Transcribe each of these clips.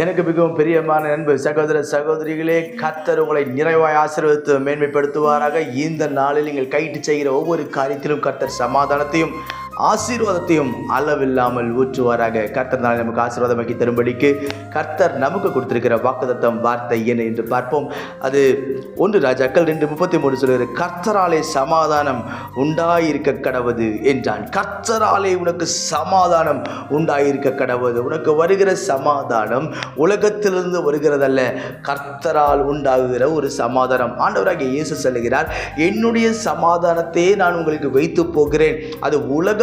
எனக்கு மிகவும் பிரியமான நண்பு சகோதர சகோதரிகளே கத்தர் உங்களை நிறைவாய் ஆசீர்வதித்து மேன்மைப்படுத்துவாராக. இந்த நாளில் நீங்கள் கைட்டு செய்கிற ஒவ்வொரு காரியத்திலும் கர்த்தர் சமாதானத்தையும் ஆசீர்வாதத்தையும் அளவில்லாமல் ஊற்றுவாராக. கர்த்தர் நாளை நமக்கு ஆசீர்வாதமாக்கி தரும்படிக்கு கர்த்தர் நமக்கு கொடுத்திருக்கிற வாக்குதத்தம் வார்த்தை என்ன என்று பார்ப்போம். அது ஒன்று ராஜாக்கள் ரெண்டு முப்பத்தி மூணு சொல்கிறது கர்த்தராலே சமாதானம் உண்டாயிருக்க கடவுது என்றான். கர்த்தராலே உனக்கு சமாதானம் உண்டாயிருக்க கடவுது. உனக்கு வருகிற சமாதானம் உலகத்திலிருந்து வருகிறதல்ல. கர்த்தரால் உண்டாகுகிற ஒரு சமாதானம். ஆண்டவராக இயேசு சொல்லுகிறார் என்னுடைய சமாதானத்தையே நான் உங்களுக்கு வைத்து போகிறேன். அது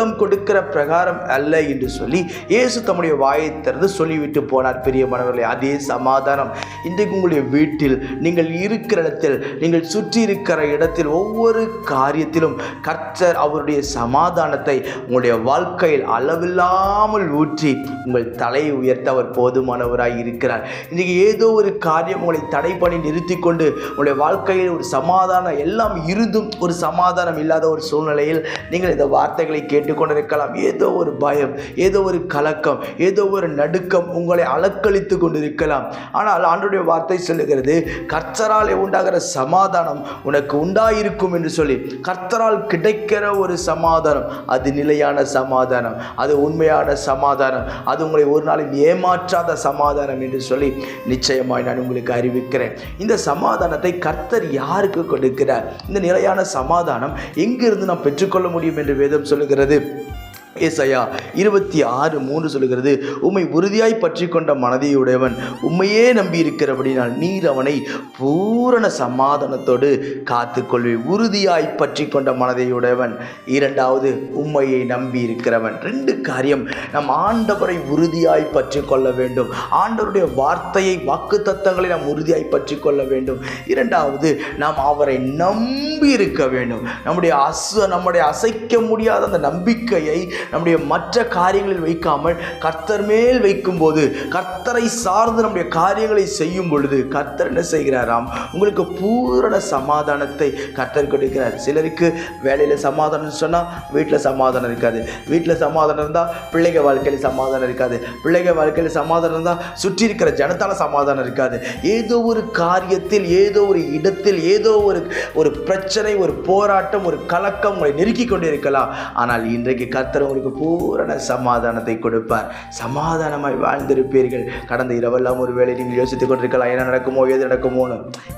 உலகம் கொடுக்கிற பிரகாரம் அல்ல என்று சொல்லி இயேசு தம்முடைய வாயை திறந்து சொல்லிவிட்டு போனார். பெரிய மனவர்களே அதே சமாதானம் இன்றைக்கு உங்களுடைய வீட்டில் நீங்கள் இருக்கிற இடத்தில் நீங்கள் சுற்றி இருக்கிற இடத்தில் ஒவ்வொரு காரியத்திலும் கர்த்தர் அவருடைய சமாதானத்தை உங்களுடைய வாழ்க்கையில் அளவில்லாமல் ஊற்றி உங்கள் தலையை உயர்த்த அவர் போதுமானவராய் இருக்கிறார். இன்றைக்கு ஏதோ ஒரு காரியம் உங்களை தடை பண்ணி நிறுத்தி கொண்டு உங்களுடைய வாழ்க்கையில் ஒரு சமாதானம் எல்லாம் இருந்தும் ஒரு சமாதானம் இல்லாத ஒரு சூழ்நிலையில் நீங்கள் இந்த வார்த்தைகளை கேட்டு கொண்டிருக்கலாம். ஏதோ ஒரு பயம் ஏதோ ஒரு கலக்கம் ஏதோ ஒரு நடுக்கம் உங்களை அலக்களித்து கொண்டிருக்கலாம். ஆனால் ஆண்டுடைய வார்த்தை சொல்லுகிறது கர்த்தரால் உண்டாகிற சமாதானம் உனக்கு உண்டாயிருக்கும் என்று சொல்லி கர்த்தரால் கிடைக்கிற ஒரு சமாதானம் அது நிலையான சமாதானம் அது உண்மையான சமாதானம் அது உங்களை ஒரு நாளில் ஏமாற்றாத சமாதானம் என்று சொல்லி நிச்சயமாய் நான் உங்களுக்கு அறிவிக்கிறேன். இந்த சமாதானத்தை கர்த்தர் யாருக்கு கொடுக்கிறார்? இந்த நிலையான சமாதானம் எங்கிருந்து நாம் பெற்றுக்கொள்ள முடியும்? என்று வேதம் சொல்லுகிறது. live ஏசையா இருபத்தி ஆறு மூன்று சொல்லுகிறது உம்மை உறுதியாய் பற்றி கொண்ட மனதையுடையவன் உண்மையே நம்பி இருக்கிறபடினால் நீர் அவனை பூரண சமாதானத்தோடு காத்துக்கொள்வி. உறுதியாய் பற்றி கொண்ட மனதையுடையவன் இரண்டாவது உண்மையை நம்பி இருக்கிறவன் ரெண்டு காரியம் நம் ஆண்டவரை உறுதியாய் பற்றி கொள்ள வேண்டும். ஆண்டவருடைய வார்த்தையை வாக்கு தத்தங்களை நாம் உறுதியாய் பற்றி கொள்ள வேண்டும். இரண்டாவது நாம் அவரை நம்பி இருக்க வேண்டும். நம்முடைய அச நம்முடைய அசைக்க முடியாத அந்த நம்பிக்கையை நம்முடைய மற்ற காரியங்களில் வைக்காமல் கர்த்தர் மேல் வைக்கும்போது கர்த்தரை சார்ந்து நம்முடைய காரியங்களை செய்யும் பொழுது கர்த்தர் என்ன செய்கிறாராம்? உங்களுக்கு பூரண சமாதானத்தை கர்த்தர் கொடுக்கிறார். சிலருக்கு வேலையில் சமாதானம் சொன்னால் வீட்டில் சமாதானம் இருக்காது. வீட்டில் சமாதானம் இருந்தால் பிள்ளைங்க வாழ்க்கையில் சமாதானம் இருக்காது. பிள்ளைங்க வாழ்க்கையில் சமாதானம் இருந்தால் சுற்றி இருக்கிற ஜனத்தால் சமாதானம் இருக்காது. ஏதோ ஒரு காரியத்தில் ஏதோ ஒரு இடத்தில் ஏதோ ஒரு ஒரு பிரச்சனை ஒரு போராட்டம் ஒரு கலக்கம் உங்களை நெருக்கி கொண்டு இருக்கலாம் ஆனால் இன்றைக்கு கர்த்தர் உங்களுக்கு பூரண சமாதானத்தை கொடுப்பார். சமாதானமாய் வாழ்ந்திருப்பீர்கள். கடந்த இரவெல்லாம் ஒரு வேளை நீங்கள் யோசித்துக் கொண்டிருக்கலாம். என்ன நடக்குமோ எது நடக்குமோன்னு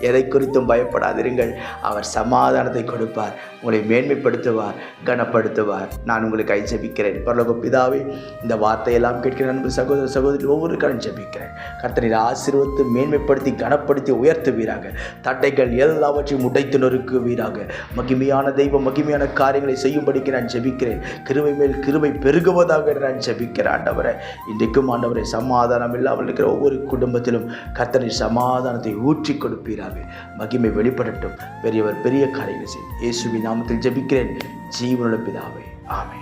எதை குறித்தும் பயப்படாதிருங்கள். அவர் சமாதானத்தை கொடுப்பார். உங்களை மேன்மைப்படுத்துவார் கனப்படுத்துவார். நான் உங்களுக்கு கை ஜபிக்கிறேன். பரலோக பிதாவே இந்த வார்த்தையெல்லாம் கேட்கிற அன்பு சகோதர சகோதரி ஒவ்வொரு கடன் ஜபிக்கிறேன். கர்த்தனை ஆசீர்வத்து மேன்மைப்படுத்தி கனப்படுத்தி உயர்த்துவீராக. தட்டைகள் எல்லாவற்றையும் உடைத்து நொறுக்குவீராக. மகிமையான தெய்வம் மகிமையான காரியங்களை செய்யும்படிக்கு நான் ஜெபிக்கிறேன். கிருபை மேல் கிருபை பெருகுவதாக நான் ஜெபிக்கிறேன் ஆண்டவரை இன்றைக்கும் ஆண்டவரை சமாதானம் இல்லாமல் இருக்கிற ஒவ்வொரு குடும்பத்திலும் கர்த்தனை சமாதானத்தை ஊற்றி கொடுப்பீராக. மகிமை வெளிப்படட்டும். பெரியவர் பெரிய காரியங்களை செய்யும். இயேசுவி நாமத்தில் ஜெபிக்கிறேன். ஜீவனுள்ள பிதாவே. ஆமே